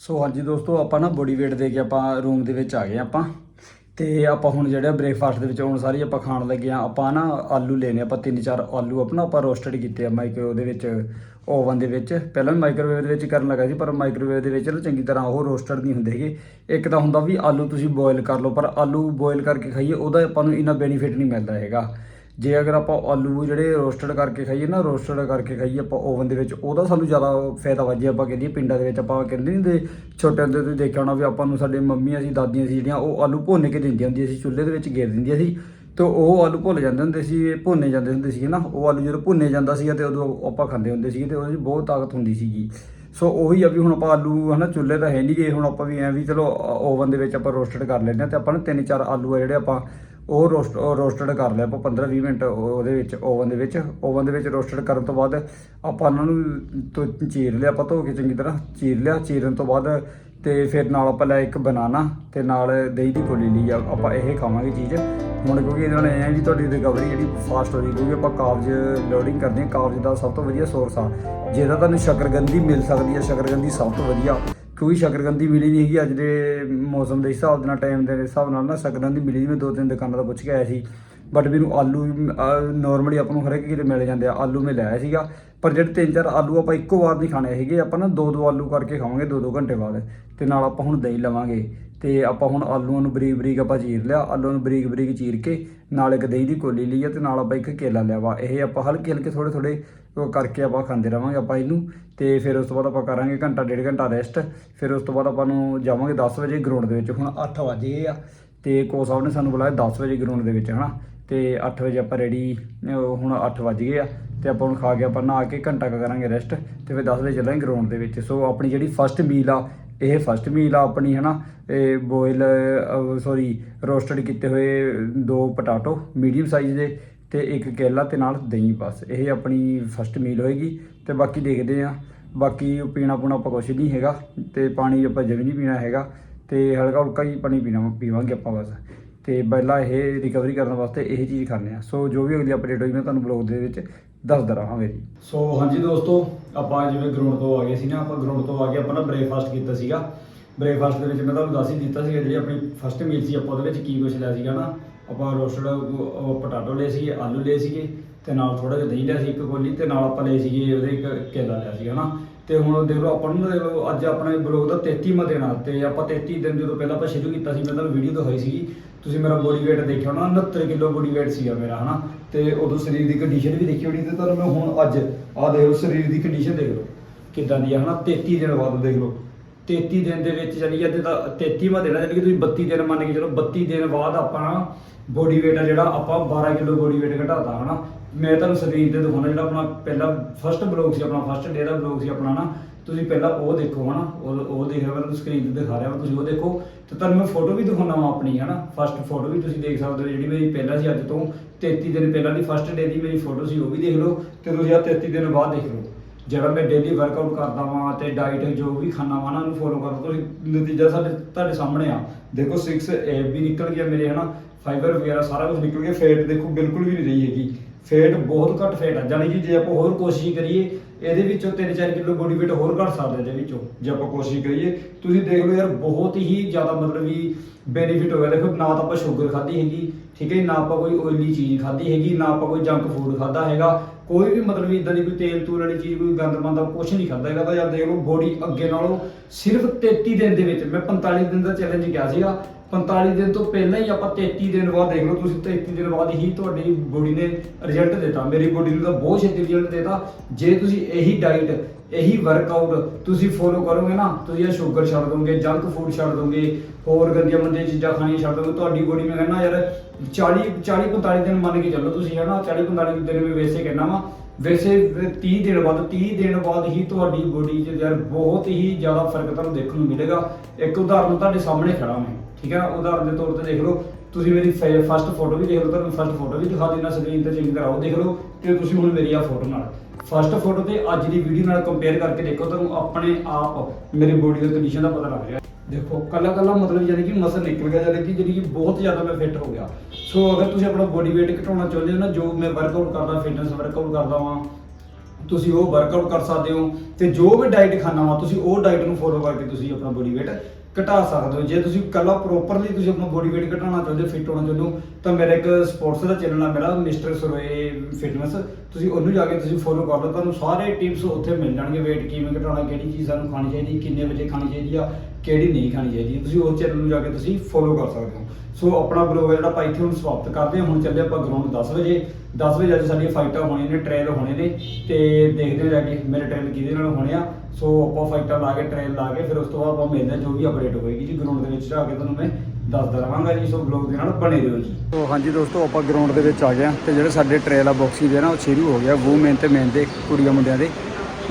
S1: ਸੋ ਹਾਂਜੀ ਦੋਸਤੋ, ਆਪਾਂ ਨਾ ਬੋਡੀ weight ਦੇ ਕੇ ਆਪਾਂ ਰੂਮ ਦੇ ਵਿੱਚ ਆ ਗਏ ਆਪਾਂ। ਤੇ ਆਪਾਂ ਹੁਣ ਜਿਹੜਾ ਬ੍ਰੇਕਫਾਸਟ ਦੇ ਵਿੱਚ ਹੁਣ ਸਾਰੀ ਆਪਾਂ ਖਾਣ ਲੱਗੇ ਆ ਆਪਾਂ ਨਾ ਆਲੂ ਲੈਨੇ ਆਪਾਂ ਤਿੰਨ ਚਾਰ ਆਲੂ ਆਪਣਾ ਆਪਾਂ ਰੋਸਟਡ ਕੀਤੇ ਆ ਮਾਈਕਰੋ ਦੇ ਵਿੱਚ ਓਵਨ ਦੇ ਵਿੱਚ। ਪਹਿਲਾਂ ਵੀ ਮਾਈਕ੍ਰੋਵੇਵ ਦੇ ਵਿੱਚ ਕਰਨ ਲੱਗਾ ਸੀ, ਪਰ ਮਾਈਕ੍ਰੋਵੇਵ ਦੇ ਵਿੱਚ ਨਾ ਚੰਗੀ ਤਰ੍ਹਾਂ ਉਹ ਰੋਸਟਡ ਨਹੀਂ ਹੁੰਦੇ ਹੈਗੇ। ਇੱਕ ਤਾਂ ਹੁੰਦਾ ਵੀ ਆਲੂ ਤੁਸੀਂ ਬੋਇਲ ਕਰ ਲਓ, ਪਰ ਆਲੂ ਬੋਇਲ ਕਰਕੇ ਖਾਈਏ, ਉਹਦਾ ਆਪਾਂ ਨੂੰ ਇੰਨਾ ਬੈਨੀਫਿਟ ਨਹੀਂ ਮਿਲਦਾ ਹੈਗਾ। ਜੇ ਅਗਰ ਆਪਾਂ ਆਲੂ ਜਿਹੜੇ ਰੋਸਟਡ ਕਰਕੇ ਖਾਈਏ ਨਾ ਰੋਸਟਡ ਕਰਕੇ ਖਾਈਏ ਆਪਾਂ ਓਵਨ ਦੇ ਵਿੱਚ, ਉਹਦਾ ਸਾਨੂੰ ਜ਼ਿਆਦਾ ਫਾਇਦਾ ਵਾ ਜੇ ਆਪਾਂ ਕਹਿੰਦੇ ਪਿੰਡਾਂ ਦੇ ਵਿੱਚ ਆਪਾਂ ਕਹਿੰਦੇ ਨਹੀਂ ਹੁੰਦੇ ਛੋਟੇ ਹੁੰਦੇ ਤੁਸੀਂ ਦੇਖਿਆ ਹੋਣਾ ਵੀ ਆਪਾਂ ਨੂੰ ਸਾਡੇ ਮੰਮੀਆਂ ਸੀ, ਦਾਦੀਆਂ ਸੀ ਜਿਹੜੀਆਂ, ਉਹ ਆਲੂ ਭੁੰਨ ਕੇ ਦਿੰਦੀਆਂ ਹੁੰਦੀਆਂ ਸੀ, ਚੁੱਲ੍ਹੇ ਦੇ ਵਿੱਚ ਗੇਰ ਦਿੰਦੀਆਂ ਸੀ, ਤੇ ਉਹ ਆਲੂ ਭੁੱਲ ਜਾਂਦੇ ਹੁੰਦੇ ਸੀ, ਭੁੰਨੇ ਜਾਂਦੇ ਹੁੰਦੇ ਸੀ ਨਾ, ਉਹ ਆਲੂ ਜਦੋਂ ਭੁੰਨੇ ਜਾਂਦਾ ਸੀਗਾ ਤੇ ਉਦੋਂ ਆਪਾਂ ਖਾਂਦੇ ਹੁੰਦੇ ਸੀਗੇ ਤੇ ਉਹਦੇ 'ਚ ਬਹੁਤ ਤਾਕਤ ਹੁੰਦੀ ਸੀਗੀ। ਸੋ ਉਹੀ ਆ ਵੀ ਹੁਣ ਆਪਾਂ ਆਲੂ, ਹਨਾ, ਚੁੱਲ੍ਹੇ ਤਾਂ ਹੈ ਨਹੀਂ ਗਏ ਹੁਣ ਆਪਾਂ ਵੀ ਐ ਵੀ ਚਲੋ ਓਵਨ ਦੇ ਵਿੱਚ ਆਪਾਂ ਰੋਸਟਡ ਕਰ ਲੈਂਦੇ ਆ ਤੇ ਆਪਾਂ ਨੇ ਤਿੰਨ ਚਾਰ ਆਲੂ ਆ ਜਿਹੜੇ ਆਪਾਂ ਉਹ ਰੋਸਟ ਰੋਸਟਡ ਕਰ ਲਿਆ ਆਪਾਂ 15-20 ਮਿੰਟ ਉਹਦੇ ਵਿੱਚ, ਓਵਨ ਦੇ ਵਿੱਚ, ਓਵਨ ਦੇ ਵਿੱਚ ਰੋਸਟਡ ਕਰਨ ਤੋਂ ਬਾਅਦ ਆਪਾਂ ਉਹਨਾਂ ਨੂੰ ਤੋਂ ਚੀਰ ਲਿਆ, ਆਪਾਂ ਧੋ ਕੇ ਚੰਗੀ ਤਰ੍ਹਾਂ ਚੀਰ ਲਿਆ, ਚੀਰਨ ਤੋਂ ਬਾਅਦ ਤੇ ਫਿਰ ਨਾਲ ਆਪਾਂ ਲੈ ਇੱਕ ਬਨਾਨਾ ਤੇ ਨਾਲ ਦਹੀਂ ਦੀ ਗੋਲੀ ਲਈ ਆ, ਆਪਾਂ ਇਹ ਖਾਵਾਂਗੇ ਚੀਜ਼। ਹੁਣ ਕਿਉਂਕਿ ਇਹਦੇ ਨਾਲ ਇਹ ਹੈ ਜੀ ਤੁਹਾਡੀ ਰਿਕਵਰੀ ਜਿਹੜੀ ਫਾਸਟ ਹੋ ਜਾਏਗੀ ਕਿਉਂਕਿ ਆਪਾਂ ਕਾਬਜ ਲੋਡਿੰਗ ਕਰਦੇ ਹਾਂ, ਕਾਬਜ ਦਾ ਸਭ ਤੋਂ ਵਧੀਆ ਸੋਰਸ ਆ। ਜਿਹਦਾ ਤੁਹਾਨੂੰ ਸ਼ਕਰਗੰਦੀ ਮਿਲ ਸਕਦੀ ਹੈ ਸ਼ਕਰਗੰਦੀ ਸਭ ਤੋਂ ਵਧੀਆ। ਕਿਉਂਕਿ ਸ਼ਕਰਗੰਦੀ ਮਿਲੀ ਨਹੀਂ ਹੈਗੀ, ਅੱਜ ਦੇ ਮੌਸਮ ਦੇ ਹਿਸਾਬ ਦੇ ਨਾਲ ਟਾਈਮ ਦੇ ਹਿਸਾਬ ਨਾਲ ਨਾ ਸ਼ਕਰਗੰਦੀ ਮਿਲੀ ਨਹੀਂ, ਮੈਂ ਦੋ ਤਿੰਨ ਦੁਕਾਨਾਂ ਤੋਂ ਪੁੱਛ ਕੇ ਆਇਆ ਸੀ। ਬਟ ਮੈਨੂੰ ਆਲੂ ਨਾਰਮਲੀ ਆਪਾਂ ਨੂੰ ਹਰੇਕ ਕਿਤੇ ਮਿਲ ਜਾਂਦੇ ਆ, ਆਲੂ ਮੈਂ ਲਿਆਇਆ ਸੀਗਾ। ਪਰ ਜਿਹੜੇ ਤਿੰਨ ਚਾਰ ਆਲੂ ਆਪਾਂ ਇੱਕੋ ਵਾਰ ਨਹੀਂ ਖਾਣੇ ਹੈਗੇ, ਆਪਾਂ ਨਾ ਦੋ ਦੋ ਆਲੂ ਕਰਕੇ ਖਾਵਾਂਗੇ, ਦੋ ਦੋ ਘੰਟੇ ਬਾਅਦ। ਤੇ ਨਾਲ ਆਪਾਂ ਹੁਣ ਦਹੀਂ ਲਵਾਂਗੇ। ਤੇ ਆਪਾਂ ਹੁਣ ਆਲੂਆਂ ਨੂੰ ਬਰੀਕ ਬਰੀਕ ਆਪਾਂ ਚੀਰ ਲਿਆ, ਆਲੂਆਂ ਨੂੰ ਬਰੀਕ ਬਰੀਕ ਚੀਰ ਕੇ, ਨਾਲ ਇੱਕ ਦਹੀਂ ਦੀ ਕੋਲੀ ਲਈ ਆ, ਤੇ ਨਾਲ ਆਪਾਂ ਇੱਕ ਕੇਲਾ ਲਿਆ ਵਾ। ਇਹ ਆਪਾਂ ਹਲਕੇ ਹਲਕੇ ਥੋੜੇ ਥੋੜੇ ਉਹ ਕਰਕੇ ਆਪਾਂ ਖਾਂਦੇ ਰਵਾਂਗੇ ਆਪਾਂ ਇਹਨੂੰ ਤੇ ਫਿਰ ਉਸ ਤੋਂ ਬਾਅਦ ਆਪਾਂ ਕਰਾਂਗੇ ਘੰਟਾ, ਡੇਢ ਘੰਟਾ ਰੈਸਟ ਫਿਰ ਉਸ ਤੋਂ ਬਾਅਦ ਆਪਾਂ ਨੂੰ ਜਾਵਾਂਗੇ 10 ਵਜੇ ਗਰਾਊਂਡ ਦੇ ਵਿੱਚ, ਹੁਣ 8 ਵਜੇ ਆ ਤੇ ਕੋਚ ਸਾਹਿਬ ਨੇ ਸਾਨੂੰ ਬੁਲਾਇਆ 10 ਵਜੇ ਗਰਾਊਂਡ ਦੇ ਵਿੱਚ, ਹਨਾ? ਤੇ 8 ਵਜੇ ਆਪਾਂ ਰੈਡੀ ਹੁਣ 8 ਵਜ ਗਏ ਆ ਤੇ ਆਪਾਂ ਹੁਣ ਖਾ ਕੇ ਆਪਾਂ ਨਹਾ ਕੇ ਘੰਟਾ ਕੁ ਕਰਾਂਗੇ ਰੈਸਟ ਤੇ ਫਿਰ 10 ਵਜੇ ਚੱਲਾਂਗੇ ਗਰਾਊਂਡ ਦੇ ਵਿੱਚ। ਸੋ ਆਪਣੀ ਜਿਹੜੀ ਫਸਟ ਮੀਲ ਆ, ਇਹ ਫਸਟ ਮੀਲ ਆ ਆਪਣੀ, ਹਨਾ? ਇਹ ਬੋਇਲ ਸੌਰੀ ਰੋਸਟਡ ਕੀਤੇ ਹੋਏ ਦੋ ਪਟਾਟੋ ਮੀਡੀਅਮ ਸਾਈਜ਼ ਦੇ ਤੇ ਇੱਕ ਕੇਲਾ ਤੇ ਨਾਲ ਦਹੀਂ ਬਸ। ਇਹ ਆਪਣੀ ਫਸਟ ਮੀਲ ਹੋਏਗੀ ਤੇ ਬਾਕੀ ਦੇਖਦੇ ਆ ਬਾਕੀ ਪੀਣਾ ਪੂਣਾ ਆਪਾਂ ਕੁਛ ਨਹੀਂ ਹੈਗਾ ਤੇ ਪਾਣੀ ਆਪਾਂ ਜਿਵੇਂ ਨਹੀਂ ਪੀਣਾ ਹੈਗਾ ਤੇ ਹਲਕਾ ਹਲਕਾ ਹੀ ਪਾਣੀ ਪੀਣਾ ਪੀਵਾਂਗੇ ਆਪਾਂ ਬਸ। ਤੇ ਪਹਿਲਾਂ ਇਹ ਰਿਕਵਰੀ ਕਰਨ ਵਾਸਤੇ ਇਹ ਚੀਜ਼ ਖਾਂਦੇ ਆ ਸੋ ਜੋ ਵੀ ਅਗਲੀ ਅਪਡੇਟ ਹੋਈ ਮੈਂ ਤੁਹਾਨੂੰ ਬਲੌਗ ਦੇ ਵਿੱਚ ਦੱਸਦਾ ਰਹਾਂਗੇ ਜੀ। ਸੋ ਹਾਂਜੀ ਦੋਸਤੋ, ਆਪਾਂ ਜਿਵੇਂ ਗਰਾਊਂਡ ਤੋਂ ਆ ਗਏ ਸੀ ਨਾ, ਆਪਾਂ ਗਰਾਊਂਡ ਤੋਂ ਆ ਕੇ ਆਪਾਂ ਨਾ ਬ੍ਰੇਕਫਾਸਟ ਕੀਤਾ ਸੀਗਾ। ਬ੍ਰੇਕਫਾਸਟ ਦੇ ਵਿੱਚ ਮੈਂ ਤੁਹਾਨੂੰ ਦੱਸ ਹੀ ਦਿੱਤਾ ਸੀਗਾ ਜਿਹੜੀ ਆਪਣੀ ਫਸਟ ਮੀਲ ਸੀ, ਆਪਾਂ ਉਹਦੇ ਵਿੱਚ ਕੀ ਕੁਛ ਲਿਆ ਸੀਗਾ ਨਾ। ਆਪਾਂ ਰੋਸਟਡ ਪਟਾਟੋ ਲਏ ਸੀਗੇ, ਆਲੂ ਲਏ ਸੀਗੇ, ਤੇ ਨਾਲ ਥੋੜਾ ਜਿਹਾ ਦਹੀਂ ਲਿਆ ਸੀ, ਇੱਕ ਕੋਲੀ ਤੇ ਨਾਲ ਆਪਾਂ ਲਏ ਸੀਗੇ ਉਹਦੇ ਇੱਕ ਕੇਲਾ ਲਿਆ ਸੀਗਾ ਨਾ ਤੇ ਹੁਣ ਦੇਖ ਲਓ, ਆਪਾਂ ਨੂੰ ਨਾ ਦੇਖ ਲਓ, ਅੱਜ ਆਪਣੇ ਬਲੌਗ ਦਾ 33ਵਾਂ ਦਿਨ ਆ, ਤੇ ਆਪਾਂ 33 ਦਿਨ ਜਦੋਂ ਪਹਿਲਾਂ ਆਪਾਂ ਸ਼ੁਰੂ ਕੀਤਾ ਸੀ, ਮੈਂ ਤੁਹਾਨੂੰ ਵੀਡੀਓ ਦਿਖਾਈ ਸੀਗੀ, ਤੁਸੀਂ ਮੇਰਾ ਬੋਡੀ weight ਦੇਖਿਆ ਹੋਣਾ 69 ਕਿਲੋ ਬੋਡੀ weight ਸੀਗਾ ਮੇਰਾ, ਹਨਾ? ਤੇ ਉਦੋਂ ਸਰੀਰ ਦੀ ਕੰਡੀਸ਼ਨ ਵੀ ਦੇਖੀ ਹੋਣੀ, ਤੇ ਤੁਹਾਨੂੰ ਮੈਂ ਹੁਣ ਅੱਜ ਆ ਦੇਖ ਲਓ, ਸਰੀਰ ਦੀ ਕੰਡੀਸ਼ਨ ਦੇਖ ਲਓ, ਕਿੱਦਾਂ ਦੀ ਆ, ਹਨਾ? 33 ਦਿਨ ਬਾਅਦ ਦੇਖ ਲਓ 33 ਦਿਨ ਦੇ ਵਿੱਚ ਜਾਨੀ ਕਿ ਅੱਜ ਦਾ 33ਵਾਂ ਦਿਨ ਆ ਜਾਨੀ ਕਿ ਤੁਸੀਂ 32 ਦਿਨ ਮੰਨ ਕੇ ਚਲੋ 32 ਦਿਨ ਬਾਅਦ ਆਪਾਂ ਬੋਡੀ weight ਆ ਜਿਹੜਾ ਆਪਾਂ 12 ਕਿਲੋ ਬੋਡੀ weight ਘਟਾਤਾ, ਹਨਾ? ਮੈਂ ਤੁਹਾਨੂੰ ਸਕਰੀਨ ਤੇ ਦਿਖਾਉਣਾ ਜਿਹੜਾ ਆਪਣਾ ਪਹਿਲਾ ਫਸਟ ਬਲੌਗ ਸੀ, ਆਪਣਾ ਫਸਟ ਡੇ ਦਾ ਬਲੌਗ ਸੀ ਆਪਣਾ ਨਾ ਤੁਸੀਂ ਪਹਿਲਾਂ ਉਹ ਦੇਖੋ, ਹਨਾ? ਉਹ ਉਹ ਦੇਖ ਰਿਹਾ ਮੈਂ ਤੁਹਾਨੂੰ ਸਕਰੀਨ ਤੇ ਦਿਖਾ ਰਿਹਾ, ਤੁਸੀਂ ਉਹ ਦੇਖੋ। ਤੇ ਤੁਹਾਨੂੰ ਮੈਂ ਫੋਟੋ ਵੀ ਦਿਖਾਉਣਾ ਵਾ ਆਪਣੀ, ਹਨਾ? ਫਸਟ ਫੋਟੋ ਵੀ ਤੁਸੀਂ ਦੇਖ ਸਕਦੇ ਹੋ, ਜਿਹੜੀ ਮੇਰੀ ਪਹਿਲਾਂ ਸੀ ਅੱਜ ਤੋਂ 33 ਦਿਨ ਪਹਿਲਾਂ ਦੀ ਫਸਟ ਡੇ ਦੀ ਮੇਰੀ ਫੋਟੋ ਸੀ, ਉਹ ਵੀ ਦੇਖ ਲਓ। ਤੇ ਤੁਸੀਂ ਆ 33 ਦਿਨ ਬਾਅਦ ਦੇਖ ਲਓ। ਜਿਹੜਾ ਮੈਂ ਡੇਲੀ ਵਰਕਆਊਟ ਕਰਦਾ ਵਾਂ ਤੇ ਡਾਈਟ ਜੋ ਵੀ ਖਾਣਾ ਵਾ ਨਾ, ਉਹਨੂੰ ਫੋਲੋ ਕਰਦਾ ਤੁਸੀਂ ਨਤੀਜਾ ਸਾਡੇ ਤੁਹਾਡੇ ਸਾਹਮਣੇ ਆ। ਦੇਖੋ 6 ਐ ਵੀ ਨਿਕਲ ਗਿਆ ਮੇਰੇ, ਹਨਾ? ਫਾਈਬਰ ਵਗੈਰਾ ਸਾਰਾ ਕੁਝ ਨਿਕਲ ਗਿਆ। ਫੇਟ ਦੇਖੋ, ਬਿਲਕੁਲ ਵੀ ਨਹੀਂ ਰਹੀ ਹੈਗੀ। ਫੇਟ ਬਹੁਤ ਘੱਟ ਫੇਟ ਆ। ਜਾਨੀ ਕਿ ਜੇ ਆਪਾਂ ਹੋਰ ਕੋਸ਼ਿਸ਼ ਕਰੀਏ ਇਹਦੇ ਵਿੱਚੋਂ 3-4 ਕਿਲੋ ਬੋਡੀ weight ਹੋਰ ਘਟ ਸਕਦਾ ਇਹਦੇ ਵਿੱਚੋਂ। ਜੇ ਆਪਾਂ ਕੋਸ਼ਿਸ਼ ਕਰੀਏ ਤੁਸੀਂ ਦੇਖ ਲਓ ਯਾਰ ਬਹੁਤ ਹੀ ਜ਼ਿਆਦਾ ਮਤਲਬ ਵੀ ਬੈਨੀਫਿਟ ਹੋ ਦੇਖੋ ਨਾ ਤਾਂ ਆਪਾਂ ਸ਼ੂਗਰ ਖਾਧੀ ਹੈਗੀ ਠੀਕ ਹੈ ਜੀ, ਨਾ ਆਪਾਂ ਕੋਈ ਓਇਲੀ ਚੀਜ਼ ਖਾਧੀ ਹੈਗੀ ਨਾ ਆਪਾਂ ਕੋਈ ਜੰਕ ਫੂਡ ਖਾਧਾ ਹੈਗਾ। ਕੋਈ ਵੀ ਮਤਲਬ ਇਦਾਂ ਦੀ ਕੋਈ ਤੇਲ ਤੂਲ ਵਾਲੀ ਚੀਜ਼ ਕੋਈ ਗੰਦ ਮੰਦਾ ਕੁਝ ਨਹੀਂ ਖਾਧਾ ਹੈਗਾ। ਤਾਂ ਯਾਰ ਦੇਖ ਲਓ ਬੋਡੀ ਅੱਗੇ ਨਾਲੋਂ ਸਿਰਫ 33 ਦਿਨ ਦੇ ਵਿੱਚ ਮੈਂ 45 ਦਿਨ ਦਾ ਚੈਲੰਜ ਕਿਹਾ ਸੀਗਾ 45 ਦਿਨ ਤੋਂ ਪਹਿਲਾਂ ਹੀ ਆਪਾਂ 33 ਦਿਨ ਬਾਅਦ ਦੇਖ ਲਓ, ਤੁਸੀਂ 33 ਦਿਨ ਬਾਅਦ ਹੀ ਤੁਹਾਡੀ ਬੋਡੀ ਨੇ ਰਿਜ਼ਲਟ ਦਿੱਤਾ। ਮੇਰੀ ਬੋਡੀ ਨੂੰ ਤਾਂ ਬਹੁਤ ਛੇਤੀ ਰਿਜ਼ਲਟ ਦਿੱਤਾ। ਜੇ ਤੁਸੀਂ ਇਹੀ ਡਾਈਟ ਇਹੀ ਵਰਕਆਊਟ ਤੁਸੀਂ ਫੋਲੋ ਕਰੋਗੇ ਨਾ, ਤੁਸੀਂ ਇਹ ਸ਼ੂਗਰ ਛੱਡ ਦੋਗੇ ਜੰਕ ਫੂਡ ਛੱਡ ਦੋਗੇ, ਹੋਰ ਗੰਦੀਆਂ ਮੰਦੀਆਂ ਚੀਜ਼ਾਂ ਖਾਣੀਆਂ ਛੱਡ ਦੋਗੇ, ਤੁਹਾਡੀ ਬੋਡੀ ਮੈਂ ਕਹਿੰਦਾ, ਯਾਰ 40 40 45 ਦਿਨ ਮੰਨ ਕੇ ਚੱਲੋ ਤੁਸੀਂ, ਹਨਾ? 40 45 ਦਿਨ ਮੈਂ ਵੈਸੇ ਕਹਿਣਾ ਵਾ। ਵੈਸੇ 30 ਦਿਨ ਬਾਅਦ 30 ਦਿਨ ਬਾਅਦ ਹੀ ਤੁਹਾਡੀ ਬੋਡੀ 'ਚ ਯਾਰ ਬਹੁਤ ਹੀ ਜ਼ਿਆਦਾ ਫ਼ਰਕ ਤੁਹਾਨੂੰ ਦੇਖਣ ਨੂੰ ਮਿਲੇਗਾ। ਇੱਕ ਉਦਾਹਰਨ ਤੁਹਾਡੇ ਸਾਹਮਣੇ ਖੜਾ ਮੈਂ। ਠੀਕ ਹੈ ਉਦਾਹਰਨ ਦੇ ਤੌਰ ਤੇ ਦੇਖ ਲਓ, ਤੁਸੀਂ ਮੇਰੀ ਫਸਟ ਫੋਟੋ ਵੀ ਦੇਖ ਲਓ, ਤੁਹਾਨੂੰ ਫਸਟ ਫੋਟੋ ਵੀ ਦਿਖਾ ਦੇਣਾ ਸਕਰੀਨ ਤੇ ਚੈੱਕ ਕਰਾਓ, ਦੇਖ ਲਓ, ਤੇ ਤੁਸੀਂ ਹੁਣ ਮੇਰੀ ਆ ਫੋਟੋ ਨਾਲ। ਫਸਟ ਫੋਟੋ ਤੇ ਅੱਜ ਦੀ ਵੀਡੀਓ ਨਾਲ ਕੰਪੇਅਰ ਕਰਕੇ ਦੇਖੋ, ਤੁਹਾਨੂੰ ਆਪਣੇ ਆਪ, ਮੇਰੀ ਬੋਡੀ ਦੀ ਕੰਡੀਸ਼ਨ ਦਾ ਪਤਾ ਲੱਗ ਰਿਹਾ। ਦੇਖੋ ਕੱਲਾ ਕੱਲਾ ਮਤਲਬ ਯਾਨੀ ਕਿ ਮਸਲ ਨਿਕਲ ਗਿਆ, ਯਾਨੀ ਕਿ ਜਿਹੜੀ ਕਿ ਬਹੁਤ ਜ਼ਿਆਦਾ ਮੈਂ ਫਿੱਟ ਹੋ ਗਿਆ। ਸੋ ਅਗਰ ਤੁਸੀਂ ਆਪਣਾ ਬੋਡੀ weight ਘਟਾਉਣਾ ਚਾਹੁੰਦੇ ਹੋ ਨਾ, ਜੋ ਮੈਂ ਵਰਕਆਊਟ ਕਰਦਾ ਫਿਟਨੈਸ ਵਰਕਆਊਟ ਕਰਦਾ ਵਾਂ, ਤੁਸੀਂ ਉਹ ਵਰਕਆਊਟ ਕਰ ਸਕਦੇ ਹੋ, ਤੇ ਜੋ ਵੀ ਡਾਈਟ ਖਾਣਾ ਵਾ, ਤੁਸੀਂ ਉਹ ਡਾਈਟ ਨੂੰ ਫੋਲੋ ਕਰਕੇ ਤੁਸੀਂ ਆਪਣਾ ਬੋਡੀ weight ਘਟਾ ਸਕਦੇ ਹੋ। ਜੇ ਤੁਸੀਂ ਕੱਲਾ ਪ੍ਰੋਪਰਲੀ ਤੁਸੀਂ ਆਪਣਾ ਬੋਡੀ weight ਘਟਾਉਣਾ ਚਾਹੁੰਦੇ ਹੋ ਫਿਟ ਹੋਣਾ ਚਾਹੁੰਦੇ ਹੋ, ਤਾਂ ਮੇਰਾ ਇੱਕ ਸਪੋਰਟਸ ਦਾ ਚੈਨਲ ਆ ਮੇਰਾ ਮਿਸਟਰ ਸਰੋਏ ਫਿਟਨੈਸ ਤੁਸੀਂ ਉਹਨੂੰ ਜਾ ਕੇ ਤੁਸੀਂ ਫੋਲੋ ਕਰ ਲਓ। ਤੁਹਾਨੂੰ ਸਾਰੇ ਟਿਪਸ ਉੱਥੇ ਮਿਲ ਜਾਣਗੇ। weight ਕਿਵੇਂ ਘਟਾਉਣਾ, ਕਿਹੜੀ ਚੀਜ਼ ਸਾਨੂੰ ਖਾਣੀ ਚਾਹੀਦੀ, ਕਿੰਨੇ ਵਜੇ ਖਾਣੀ ਚਾਹੀਦੀ ਆ, ਕਿਹੜੀ ਨਹੀਂ ਖਾਣੀ ਚਾਹੀਦੀ। ਤੁਸੀਂ ਉਸ ਚੈਨਲ ਨੂੰ ਜਾ ਕੇ ਤੁਸੀਂ ਫੋਲੋ ਕਰ ਸਕਦੇ ਹੋ। ਸੋ ਆਪਣਾ ਬਲੌਗ ਜਿਹੜਾ ਆਪਾਂ ਇੱਥੇ ਹੁਣ ਸਮਾਪਤ ਕਰਦੇ ਹਾਂ। ਹੁਣ ਚੱਲੇ ਆਪਾਂ ਗਰਾਊਂਡ 10 ਵਜੇ। 10 ਵਜੇ ਅੱਜ ਸਾਡੀਆਂ ਫਾਈਟਾਂ ਹੋਣੀਆਂ ਨੇ ਟ੍ਰੇਲ ਹੋਣੇ ਨੇ ਤੇ ਦੇਖਦੇ ਹਾਂ ਜਾ ਕੇ ਮੇਰੇ ਟ੍ਰੇਲ ਕਿਹਦੇ ਨਾਲ ਹੋਣੇ ਆ ਸੋ ਆਪਾਂ ਫਾਈਟਾਂ ਲਾ ਕੇ ਟ੍ਰੇਲ ਲਾ ਕੇ ਫਿਰ ਉਸ ਤੋਂ ਬਾਅਦ ਆਪਾਂ ਮਿਲਦੇ ਹਾਂ ਜੋ ਵੀ ਅਪਡੇਟ ਹੋਏਗੀ ਜੀ ਗਰਾਊਂਡ ਦੇ ਵਿੱਚ ਜਾ ਕੇ ਤੁਹਾਨੂੰ ਮੈਂ ਦੱਸਦਾ ਰਹਾਂਗਾ ਜੀ ਸੋ ਬਲੌਗ ਦੇ ਨਾਲ ਬਣੇ ਰਹੋ ਜੀ। ਸੋ ਹਾਂਜੀ ਦੋਸਤੋ ਆਪਾਂ ਗਰਾਊਂਡ ਦੇ ਵਿੱਚ ਆ ਗਏ ਆ ਤੇ ਜਿਹੜੇ ਸਾਡੇ ਟ੍ਰੇਲ ਆ ਬਾਕਸਿੰਗ ਦੇ ਨਾ ਉਹ ਸ਼ੁਰੂ ਹੋ ਗਿਆ। ਵੂਮੈਨ ਤੇ ਮੈਨ ਦੇ ਕੁੜੀਆਂ ਮੁੰਡਿਆਂ ਦੇ।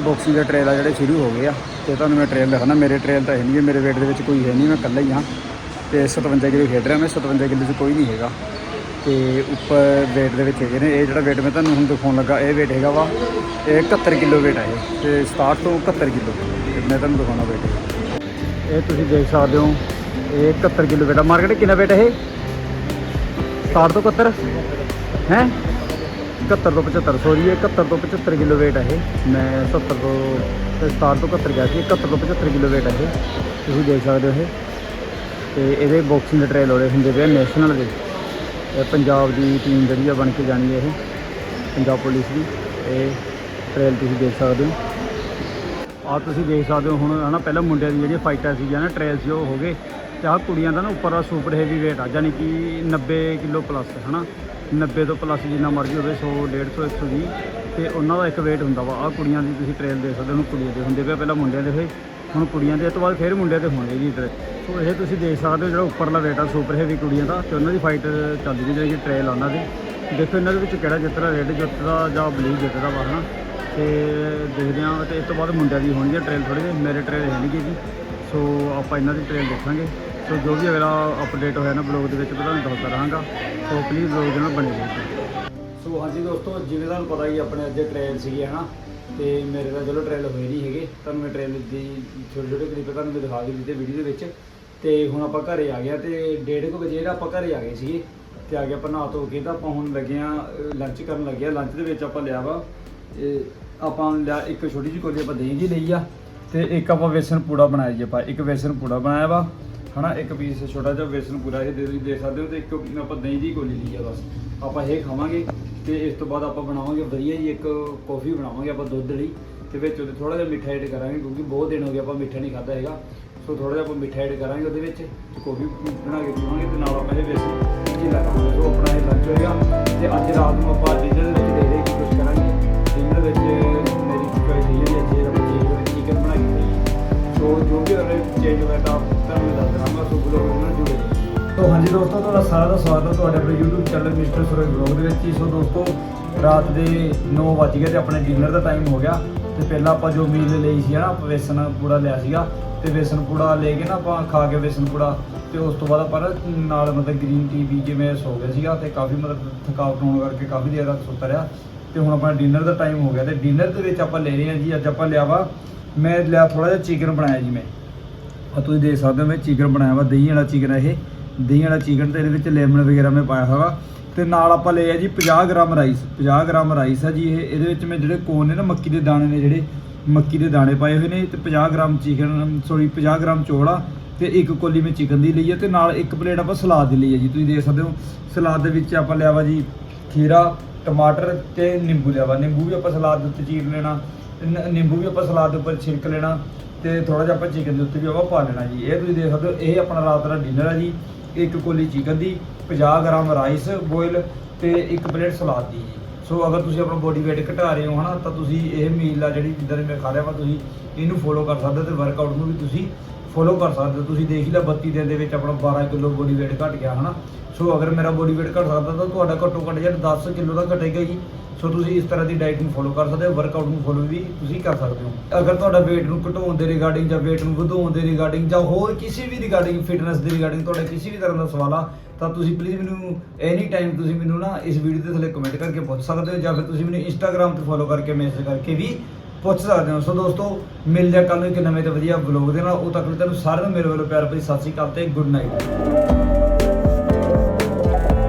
S1: ਬਾਕਸਿੰਗ ਦਾ ਟ੍ਰੇਲ ਆ ਜਿਹੜੇ ਸ਼ੁਰੂ ਹੋ ਗਏ ਆ। ਤੇ ਤੁਹਾਨੂੰ ਮੈਂ ਟ੍ਰੇਲ ਦਿਖਾਣਾ ਮੇਰੇ ਟ੍ਰੇਲ ਤਾਂ ਹੈ ਨਹੀਂ ਗੇ, ਮੇਰੇ ਵੇਟ ਦੇ ਵਿੱਚ ਕੋਈ ਹੈ ਨਹੀਂ ਮੈਂ ਇਕੱਲਾ ਹੀ ਹਾਂ। ਤੇ 57 ਕਿਲੋ ਖੇਡ ਰਿਹਾ ਮੈਂ 57 ਕਿਲੋ 'ਚ ਕੋਈ ਨਹੀਂ ਹੈਗਾ। ਤੇ ਉੱਪਰ weight ਦੇ ਵਿੱਚ ਹੈਗੇ ਨੇ। ਇਹ ਜਿਹੜਾ weight ਮੈਂ ਤੁਹਾਨੂੰ ਹੁਣ ਦਿਖਾਉਣ ਲੱਗਾ, ਇਹ weight ਹੈਗਾ ਵਾ, ਇਹ 71 ਕਿਲੋ weight ਹੈ ਇਹ। ਤੇ 67 ਤੋਂ 71 ਕਿਲੋ। ਮੈਂ ਤੁਹਾਨੂੰ ਦਿਖਾਉਣਾ weight ਇਹ ਤੁਸੀਂ ਦੇਖ ਸਕਦੇ ਹੋ, ਇਹ 71 ਕਿਲੋ weight ਆ। ਮਾਰਕੀਟ ਕਿੰਨਾ weight ਹੈ ਇਹ? 60 ਤੋਂ 71 ਹੈ? 71 ਤੋਂ 75 ਸੋਰੀ ਇਹ 71 ਤੋਂ 75 ਕਿਲੋ weight ਹੈ ਇਹ। ਮੈਂ 70 ਤੋਂ, ਤੇ 67 ਤੋਂ 71 ਗਿਆ ਸੀ 71 ਤੋਂ 75 ਕਿਲੋ weight ਹੈ ਇਹ। ਤੁਸੀਂ ਦੇਖ ਸਕਦੇ ਹੋ ਇਹ। ਤੇ ਇਹਦੇ ਬਾਕਸਿੰਗ ਦੇ ਟ੍ਰੇਲ ਹੋਰੇ ਹੁੰਦੇ ਪਏ ਨੈਸ਼ਨਲ ਦੇ। ਪੰਜਾਬ ਦੀ ਟੀਮ ਜਿਹੜੀ ਆ ਬਣ ਕੇ ਜਾਣੀ ਇਹ, ਪੰਜਾਬ ਪੁਲਿਸ ਦੀ। ਇਹ ਟ੍ਰੇਲ ਤੁਸੀਂ ਦੇਖ ਸਕਦੇ ਹੋ। ਆ ਤੁਸੀਂ ਦੇਖ ਸਕਦੇ ਹੋ, ਹੁਣ ਹਨਾ ਪਹਿਲਾਂ ਮੁੰਡਿਆਂ ਦੀ ਜਿਹੜੀਆਂ ਫਾਈਟਾਂ ਸੀਗੀਆਂ ਨਾ ਟ੍ਰੇਲ ਸੀ, ਉਹ ਹੋ ਗਏ। ਤੇ ਆਹ ਕੁੜੀਆਂ ਦਾ ਨਾ ਉੱਪਰ ਦਾ ਸੁਪਰ ਹੈਵੀ weight ਆ ਯਾਨੀ ਕਿ 90 ਕਿਲੋ ਪਲੱਸ ਹਨਾ। 90 ਤੋਂ ਪਲੱਸ ਜਿੰਨਾ ਮਰਜ਼ੀ ਹੋਵੇ 100 150 120 ਤੇ ਉਹਨਾਂ ਦਾ ਇੱਕ weight ਹੁੰਦਾ ਵਾ। ਆਹ ਕੁੜੀਆਂ ਦੀ ਤੁਸੀਂ ਟ੍ਰੇਲ ਦੇਖ ਸਕਦੇ ਹੋ ਕੁੜੀਆਂ ਦੇ ਹੁੰਦੇ ਪਏ ਪਹਿਲਾਂ ਮੁੰਡਿਆਂ ਦੇ ਹੋਏ। ਹੁਣ ਕੁੜੀਆਂ ਦੇ ਇਹ ਤੋਂ ਬਾਅਦ ਫਿਰ ਮੁੰਡਿਆਂ 'ਤੇ ਹੋਣਗੇ ਜੀ ਇੱਧਰ। ਸੋ ਇਹ ਤੁਸੀਂ ਦੇਖ ਸਕਦੇ ਹੋ ਜਿਹੜਾ ਉੱਪਰਲਾ ਰੇਟ ਆ ਸੁਪਰ ਹੈਵੀ ਕੁੜੀਆਂ ਦਾ ਤੇ ਉਹਨਾਂ ਦੀ ਫਾਈਟ ਚੱਲਦੀ ਵੀ ਜਿਹੜੀ ਟ੍ਰੇਲ ਆ ਉਹਨਾਂ ਦੀ। ਦੇਖੋ ਇਹਨਾਂ ਦੇ ਵਿੱਚ ਕਿਹੜਾ ਜਿੱਤਦਾ ਰੈੱਡ ਜਿੱਤਦਾ ਜਾਂ ਬਲੂ ਜਿੱਤਦਾ ਵਾ, ਹਨਾ? ਤੇ ਦੇਖਦੇ ਹਾਂ ਤੇ ਇਸ ਤੋਂ ਬਾਅਦ ਮੁੰਡਿਆਂ ਦੀ ਹੋਣੀ ਹੈ ਟ੍ਰੇਲ ਥੋੜੇ ਜਿਹੇ, ਮੇਰੇ ਟ੍ਰੇਲ ਹੈ ਨਹੀਂ ਗੀ ਜੀ ਸੋ ਆਪਾਂ ਇਹਨਾਂ ਦੀ ਟ੍ਰੇਲ ਦੇਖਾਂਗੇ। ਸੋ ਜੋ ਵੀ ਅਗਲਾ ਅਪਡੇਟ ਹੋਇਆ ਨਾ ਬਲੌਗ ਦੇ ਵਿੱਚ ਮੈਂ ਤੁਹਾਨੂੰ ਦੱਸਦਾ ਰਹਾਂਗਾ। ਸੋ ਪਲੀਜ਼ ਬਲੌਗ ਦੇ ਨਾਲ ਬਣੇ ਰਹੋ। ਸੋ ਹਾਂਜੀ ਦੋਸਤੋ, ਜਿਵੇਂ ਤੁਹਾਨੂੰ ਪਤਾ ਹੀ ਆਪਣੇ ਅੱਜ ਟ੍ਰੇਲ ਹੈ ਨਾ ਤੇ ਮੇਰੇ ਤਾਂ ਚਲੋ ਟ੍ਰੇਲ ਹੋਏ ਨਹੀਂ ਹੈਗੇ। ਤੁਹਾਨੂੰ ਮੈਂ ਟ੍ਰੇਲ ਦੀ ਛੋਟੇ ਛੋਟੇ ਕਲਿੱਪ ਤੁਹਾਨੂੰ ਮੈਂ ਦਿਖਾ ਦਿੱਤੇ ਵੀਡੀਓ ਦੇ ਵਿੱਚ। ਤੇ ਹੁਣ ਆਪਾਂ ਘਰੇ ਆ ਗਿਆ ਆ ਤੇ ਡੇਢ ਕੁ ਵਜੇ ਨਾ ਆਪਾਂ ਘਰੇ ਆ ਗਏ ਸੀਗੇ, ਤੇ ਆ ਕੇ ਆਪਾਂ ਨਹਾ ਧੋ ਕੇ ਤਾਂ ਆਪਾਂ ਹੁਣ ਲੱਗੇ ਆ ਲੰਚ ਕਰਨ ਲੱਗੇ ਆ। ਲੰਚ ਦੇ ਵਿੱਚ ਆਪਾਂ ਲਿਆ ਵਾ ਇਹ ਆਪਾਂ ਲਿਆ ਇੱਕ ਛੋਟੀ ਜਿਹੀ ਕੋਲੀ ਆਪਾਂ ਦਹੀਂ ਦੀ ਲਈ ਆ, ਤੇ ਇੱਕ ਆਪਾਂ ਵੇਸਣ ਪੂੜਾ ਬਣਾਇਆ ਜੀ ਆਪਾਂ, ਇੱਕ ਵੇਸਣ ਪੂੜਾ ਬਣਾਇਆ ਵਾ, ਹਨਾ? ਇੱਕ ਪੀਸ ਛੋਟਾ ਜਿਹਾ ਵੇਸਣ ਪੂੜਾ ਇਹ ਦੇ ਤੁਸੀਂ ਦੇ ਸਕਦੇ ਹੋ ਤੇ ਇੱਕ ਆਪਾਂ ਦਹੀਂ ਦੀ ਕੋਲੀ ਲਈ ਆ ਬਸ। ਆਪਾਂ ਇਹ ਖਾਵਾਂਗੇ। ਤੇ ਇਸ ਤੋਂ ਬਾਅਦ ਆਪਾਂ ਬਣਾਵਾਂਗੇ ਵਧੀਆ ਜੀ ਇੱਕ ਕੌਫੀ ਬਣਾਵਾਂਗੇ ਆਪਾਂ ਦੁੱਧ ਲਈ ਤੇ ਵਿੱਚ ਉਹਦੇ ਥੋੜਾ ਜਿਹਾ ਮਿੱਠਾ ਐਡ ਕਰਾਂਗੇ ਕਿਉਂਕਿ ਬਹੁਤ ਦਿਨ ਹੋ ਗਏ ਆਪਾਂ ਮਿੱਠਾ ਨਹੀਂ ਖਾਦਾ ਹੈਗਾ। ਸੋ ਥੋੜਾ ਜਿਹਾ ਆਪਾਂ ਮਿੱਠਾ ਐਡ ਕਰਾਂਗੇ ਉਹਦੇ ਵਿੱਚ ਤੇ ਕੌਫੀ ਬਣਾ ਕੇ ਪੀਵਾਂਗੇ ਤੇ ਨਾਲ ਆਪਾਂ ਇਹ ਵੇਸਣ ਜੀ ਲਾਵਾਂਗੇ। ਸੋ ਆਪਣਾ ਇਹ ਲੰਚ ਹੋਏਗਾ ਤੇ ਸਾਰਿਆਂ ਦਾ ਸਵਾਗਤ ਹੈ ਤੁਹਾਡੇ ਆਪਣੇ YouTube channel mister Suraj blog ਦੇ ਵਿੱਚ। ਹੀ। ਸੋ ਦੋਸਤੋ, ਰਾਤ ਦੇ 9 ਵੱਜ ਗਏ ਤੇ ਆਪਣੇ ਡਿਨਰ ਦਾ ਟਾਈਮ ਹੋ ਗਿਆ। ਤੇ ਪਹਿਲਾਂ ਆਪਾਂ ਜੋ ਮੀਲ ਲਈ ਸੀ ਨਾ, ਆਪਾਂ ਵੇਸਣ ਪੂੜਾ ਲਿਆ ਸੀਗਾ। ਤੇ ਵੇਸਣ ਪੂੜਾ ਲੈ ਕੇ ਨਾ ਆਪਾਂ ਖਾ ਕੇ ਵੇਸਣ ਪੂੜਾ। ਤੇ ਉਸ ਤੋਂ ਬਾਅਦ ਆਪਾਂ ਨਾ ਨਾਲ ਮਤਲਬ ਗ੍ਰੀਨ ਟੀ ਪੀ ਕੇ ਮੈਂ ਸੋ ਗਿਆ ਸੀਗਾ ਤੇ ਕਾਫੀ ਮਤਲਬ ਥਕਾਵਟ ਹੋਣ ਕਰਕੇ ਕਾਫੀ ਦੇਰ ਤੱਕ ਸੁੱਤਾ ਰਿਹਾ। ਤੇ ਹੁਣ ਆਪਣਾ ਡਿਨਰ ਦਾ ਟਾਈਮ ਹੋ ਗਿਆ ਤੇ ਡਿਨਰ ਦੇ ਵਿੱਚ ਆਪਾਂ ਲੈ ਰਹੇ ਹਾਂ ਜੀ, ਅੱਜ ਆਪਾਂ ਲਿਆ ਵਾ, ਮੈਂ ਲਿਆ ਥੋੜਾ ਜਿਹਾ ਚਿਕਨ ਬਣਾਇਆ ਜੀ ਮੈਂ। ਆ ਤੁਸੀਂ ਦੇਖ ਸਕਦੇ ਹੋ ਮੈਂ ਚਿਕਨ ਬਣਾਇਆ ਵਾ, ਦਹੀਂ ਵਾਲਾ ਚਿਕਨ ਹੈ ਇਹ। ਦਹੀਂ ਵਾਲਾ ਚਿਕਨ ਤੇ ਇਹਦੇ ਵਿੱਚ ਲੈਮਨ ਵਗੈਰਾ ਮੈਂ ਪਾਇਆ ਹੋਇਆ ਤੇ ਨਾਲ ਆਪਾਂ ਲਏ ਆ ਜੀ 50 ਗ੍ਰਾਮ ਰਾਈਸ 50 ਗ੍ਰਾਮ ਰਾਈਸ ਆ ਜੀ ਇਹ। ਇਹਦੇ ਵਿੱਚ ਮੈਂ ਜਿਹੜੇ ਕੋਨ ਨੇ ਨਾ, ਮੱਕੀ ਦੇ ਦਾਣੇ ਨੇ ਜਿਹੜੇ, ਮੱਕੀ ਦੇ ਦਾਣੇ ਪਾਏ ਹੋਏ ਨੇ ਤੇ 50 ਗ੍ਰਾਮ ਚਿਕਨ ਸੌਰੀ 50 ਗ੍ਰਾਮ ਚੋਲਾ ਆ ਤੇ ਇੱਕ ਕੋਲੀ ਮੈਂ ਚਿਕਨ ਦੀ ਲਈ ਹੈ ਤੇ ਨਾਲ ਇੱਕ ਪਲੇਟ ਆਪਾਂ ਸਲਾਦ ਦੀ ਲਈ ਹੈ ਜੀ। ਤੁਸੀਂ ਦੇਖ ਸਕਦੇ ਹੋ, ਸਲਾਦ ਦੇ ਵਿੱਚ ਆਪਾਂ ਲਿਆ ਵਾ ਜੀ ਖੀਰਾ, ਟਮਾਟਰ ਤੇ ਨਿੰਬੂ ਲਿਆ ਵਾ। ਨਿੰਬੂ ਵੀ ਆਪਾਂ ਸਲਾਦ ਦੇ ਉੱਤੇ ਚੀਰ ਲੈਣਾ, ਨ- ਨਿੰਬੂ ਵੀ ਆਪਾਂ ਸਲਾਦ ਦੇ ਉੱਪਰ ਛਿੜਕ ਲੈਣਾ ਤੇ ਥੋੜਾ ਜਿਹਾ ਆਪਾਂ ਚਿਕਨ ਦੇ ਉੱਤੇ ਵੀ ਆਪਾਂ ਪਾ ਲੈਣਾ ਜੀ। ਇਹ ਤੁਸੀਂ ਦੇਖ ਸਕਦੇ ਹੋ, ਇਹ ਆਪਣਾ ਰਾਤ ਦਾ ਡਿਨਰ ਹੈ ਜੀ। ਇੱਕ ਕੋਲੀ ਚਿਕਨ ਦੀ 50 ਗ੍ਰਾਮ ਰਾਈਸ ਬੋਇਲ ਤੇ ਇੱਕ ਪਲੇਟ ਸਲਾਦ ਦੀ ਜੀ। ਸੋ ਅਗਰ ਤੁਸੀਂ ਆਪਣਾ ਬੋਡੀ weight ਘਟਾ ਰਹੇ ਹੋ ਹਨਾ, ਤਾਂ ਤੁਸੀਂ ਇਹ ਮੀਲ ਆ ਜਿਹੜੀ ਜਿੱਦਾਂ ਦੀ ਮੈਂ ਖਾ ਰਿਹਾ ਵਾ, ਤੁਸੀਂ ਇਹਨੂੰ ਫੋਲੋ ਕਰ ਸਕਦੇ ਹੋ ਤੇ ਵਰਕਆਊਟ ਨੂੰ ਵੀ ਤੁਸੀਂ ਫੋਲੋ ਕਰ ਸਕਦੇ ਹੋ। ਤੁਸੀਂ ਦੇਖ ਲਿਆ 32 ਦਿਨ ਦੇ ਵਿੱਚ ਆਪਣਾ 12 ਕਿਲੋ ਬੋਡੀ weight ਘਟ ਗਿਆ ਹਨਾ। ਸੋ ਅਗਰ ਮੇਰਾ ਬੋਡੀ weight ਘਟ ਸਕਦਾ ਤਾਂ ਤੁਹਾਡਾ ਘੱਟੋ ਘੱਟ ਜਿਹੜਾ 10 ਕਿਲੋ ਦਾ ਘਟੇਗਾ ਜੀ ਸੋ ਤੁਸੀਂ ਇਸ ਤਰ੍ਹਾਂ ਦੀ ਡਾਈਟ ਨੂੰ ਫੋਲੋ ਕਰ ਸਕਦੇ ਹੋ ਵਰਕਆਊਟ ਨੂੰ ਫੋਲੋ ਵੀ ਤੁਸੀਂ ਕਰ ਸਕਦੇ ਹੋ। ਅਗਰ ਤੁਹਾਡਾ weight ਨੂੰ ਘਟਾਉਣ ਦੇ ਰਿਗਾਰਡਿੰਗ ਜਾਂ weight ਨੂੰ ਵਧਾਉਣ ਦੇ ਰਿਗਾਰਡਿੰਗ ਜਾਂ ਹੋਰ ਕਿਸੇ ਵੀ ਰਿਗਾਰਡਿੰਗ ਫਿਟਨੈਸ ਦੇ ਰਿਗਾਰਡਿੰਗ ਤੁਹਾਡਾ ਕਿਸੇ ਵੀ ਤਰ੍ਹਾਂ ਦਾ ਸਵਾਲ ਆ, ਤਾਂ ਤੁਸੀਂ ਪਲੀਜ਼ ਮੈਨੂੰ ਐਨੀ ਟਾਈਮ ਤੁਸੀਂ ਮੈਨੂੰ ਨਾ ਇਸ ਵੀਡੀਓ ਦੇ ਥੱਲੇ ਕਮੈਂਟ ਕਰਕੇ ਪੁੱਛ ਸਕਦੇ ਹੋ ਜਾਂ ਫਿਰ ਤੁਸੀਂ ਮੈਨੂੰ ਇੰਸਟਾਗ੍ਰam ਤੇ ਫੋਲੋ ਕਰਕੇ ਮੈਸੇਜ ਕਰਕੇ ਵੀ ਪੁੱਛ ਸਕਦੇ ਹੋ। ਸੋ ਦੋਸਤੋ, ਮਿਲਦੇ ਆ ਕੱਲ ਨੂੰ ਇੱਕ ਨਵੇਂ ਤੇ ਵਧੀਆ ਵਲੌਗ ਦੇ ਨਾਲ। ਉਹ ਤੱਕ ਲਈ ਤੁਹਾਨੂੰ ਸਾਰਿਆਂ ਨੂੰ ਮੇਰੇ ਵੱਲੋਂ ਪਿਆਰ ਭਰੀ ਸਤਿ ਸ਼੍ਰੀ ਅਕਾਲ ਤੇ ਗੁੱਡ ਨਾਈਟ